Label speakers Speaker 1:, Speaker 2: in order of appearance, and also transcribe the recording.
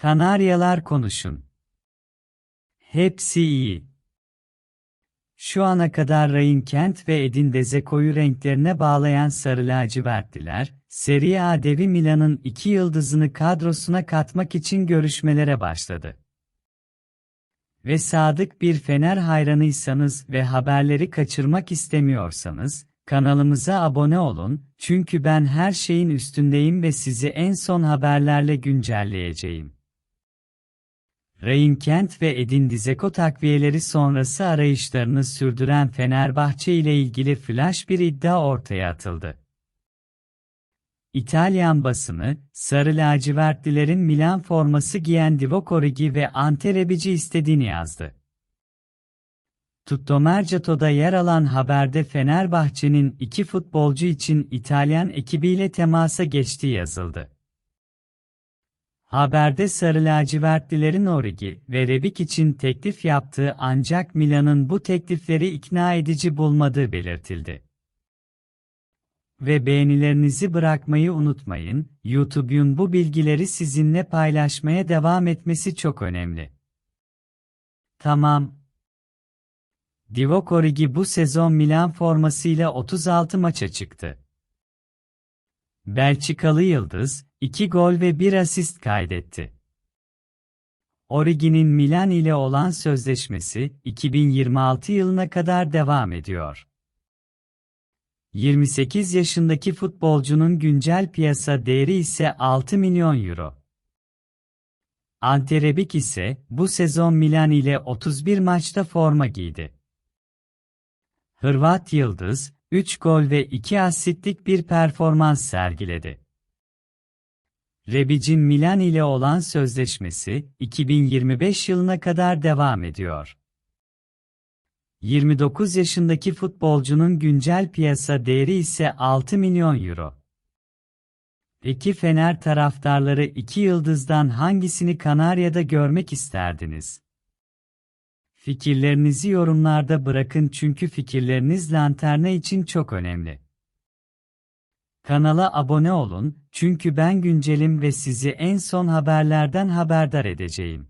Speaker 1: Kanaryalar konuşun. Hepsi iyi. Şu ana kadar Ryan Kent ve Edin Dzeko'yu renklerine bağlayan sarı lacivertliler, Serie A devi Milan'ın iki yıldızını kadrosuna katmak için görüşmelere başladı. Ve sadık bir Fener hayranıysanız ve haberleri kaçırmak istemiyorsanız, kanalımıza abone olun, çünkü ben her şeyin üstündeyim ve sizi en son haberlerle güncelleyeceğim. Ryan Kent ve Edin Dzeko takviyeleri sonrası arayışlarını sürdüren Fenerbahçe ile ilgili flash bir iddia ortaya atıldı. İtalyan basını, sarı lacivertlilerin Milan forması giyen Divock Origi ve Ante Rebici istediğini yazdı. Tutto Mercato'da yer alan haberde Fenerbahçe'nin iki futbolcu için İtalyan ekibiyle temasa geçtiği yazıldı. Haberde sarı lacivertlilerin Origi ve Rebic için teklif yaptığı ancak Milan'ın bu teklifleri ikna edici bulmadığı belirtildi. Ve beğenilerinizi bırakmayı unutmayın, YouTube'un bu bilgileri sizinle paylaşmaya devam etmesi çok önemli. Tamam. Divock Origi bu sezon Milan formasıyla 36 maça çıktı. Belçikalı Yıldız, 2 gol ve 1 asist kaydetti. Origi'nin Milan ile olan sözleşmesi 2026 yılına kadar devam ediyor. 28 yaşındaki futbolcunun güncel piyasa değeri ise 6 milyon euro. Ante Rebic ise bu sezon Milan ile 31 maçta forma giydi. Hırvat Yıldız, 3 gol ve 2 asistlik bir performans sergiledi. Rebic'in Milan ile olan sözleşmesi 2025 yılına kadar devam ediyor. 29 yaşındaki futbolcunun güncel piyasa değeri ise 6 milyon euro. Peki Fener taraftarları iki yıldızdan hangisini Kanarya'da görmek isterdiniz? Fikirlerinizi yorumlarda bırakın çünkü fikirleriniz lanterna için çok önemli. Kanala abone olun çünkü ben güncelim ve sizi en son haberlerden haberdar edeceğim.